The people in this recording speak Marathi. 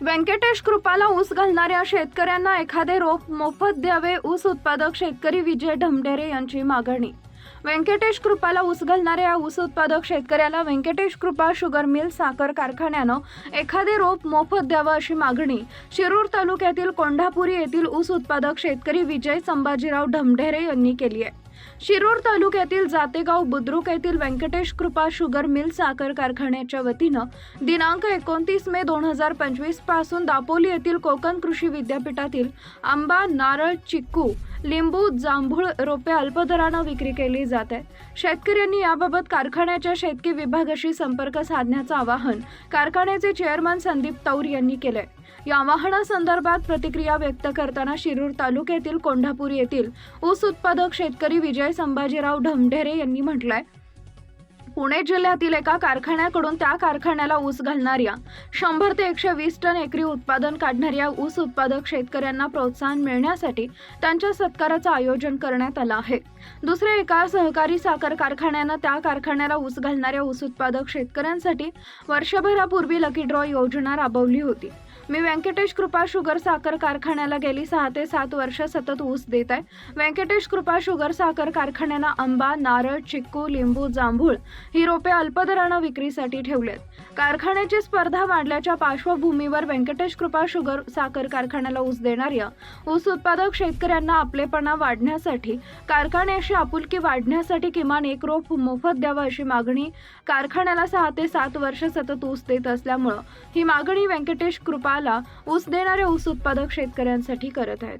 व्यंकटेश कृपाला ऊस घालणाऱ्या शेतकऱ्यांना एखादे रोप मोफत द्यावे ऊस उत्पादक शेतकरी विजय ढमढेरे यांची मागणी. व्यंकटेश कृपाला ऊस घालणाऱ्या ऊस उत्पादक शेतकऱ्याला व्यंकटेश कृपा शुगर मिल साखर कारखान्यानं एखादे रोप मोफत द्यावं अशी मागणी. शिरूर तालुक्यातील कोंढापुरी येथील ऊस उत्पादक शेतकरी विजय संभाजीराव ढमढेरे यांनी केली आहे. शिरूर तालुक्यातील जातेगाव बुद्रुक येथील व्यंकटेश कृपा शुगर मिल साखर कारखान्याच्या वतीनं दिनांक एकोणतीस मे दोन हजार पंचवीसपासून दापोली येथील कोकण कृषी विद्यापीठातील आंबा नारळ चिक्कू लिंबू जांभूळ रोपे अल्पदरानं विक्री केली जात आहे. शेतकऱ्यांनी याबाबत कारखान्याच्या शेतकी विभागाशी संपर्क साधण्याचं आवाहन कारखान्याचे चेअरमन संदीप तौर यांनी केलंय. या आवाहनासंदर्भात प्रतिक्रिया व्यक्त करताना शिरूर तालुक्यातील कोंढापूर येथील ऊस उत्पादक शेतकरी विजय संभाजीराव ढमढेरे यांनी म्हटलंय पुणे जिल्ह्यातील एका कारखान्याकडून त्या कारखान्याला ऊस घालणाऱ्या शंभर ते एकशे वीस टन एकरी उत्पादन काढणाऱ्या ऊस उत्पादक शेतकऱ्यांना प्रोत्साहन मिळण्यासाठी त्यांच्या सत्काराचं आयोजन करण्यात आलं आहे. दुसऱ्या एका सहकारी साखर कारखान्यानं त्या कारखान्याला ऊस घालणाऱ्या ऊस उत्पादक शेतकऱ्यांसाठी वर्षभरापूर्वी लकी ड्रॉ योजना राबवली होती. मी व्यंकटेश कृपा शुगर साखर कारखान्याला गेली सहा ते सात वर्ष सतत ऊस देत आहे. व्यंकटेश कृपा शुगर साखर कारखान्यानं आंबा नारळ चिक्कू लिंबू जांभूळ ही रोपे अल्पदरानं विक्रीसाठी ठेवलेत. कारखान्याची स्पर्धा वाढल्याच्या पार्श्वभूमीवर व्यंकटेश कृपा शुगर साखर कारखान्याला ऊस देणाऱ्या ऊस उत्पादक शेतकऱ्यांना आपलेपणा वाढण्यासाठी कारखान्याशी आपुलकी वाढण्यासाठी किमान एक रोप मोफत द्यावं अशी मागणी कारखान्याला सहा ते सात वर्ष सतत ऊस देत असल्यामुळं ही मागणी व्यंकटेश कृपा कृपाला ऊस देणारे ऊस उत्पादक शेतकऱ्यांसाठी करत आहेत.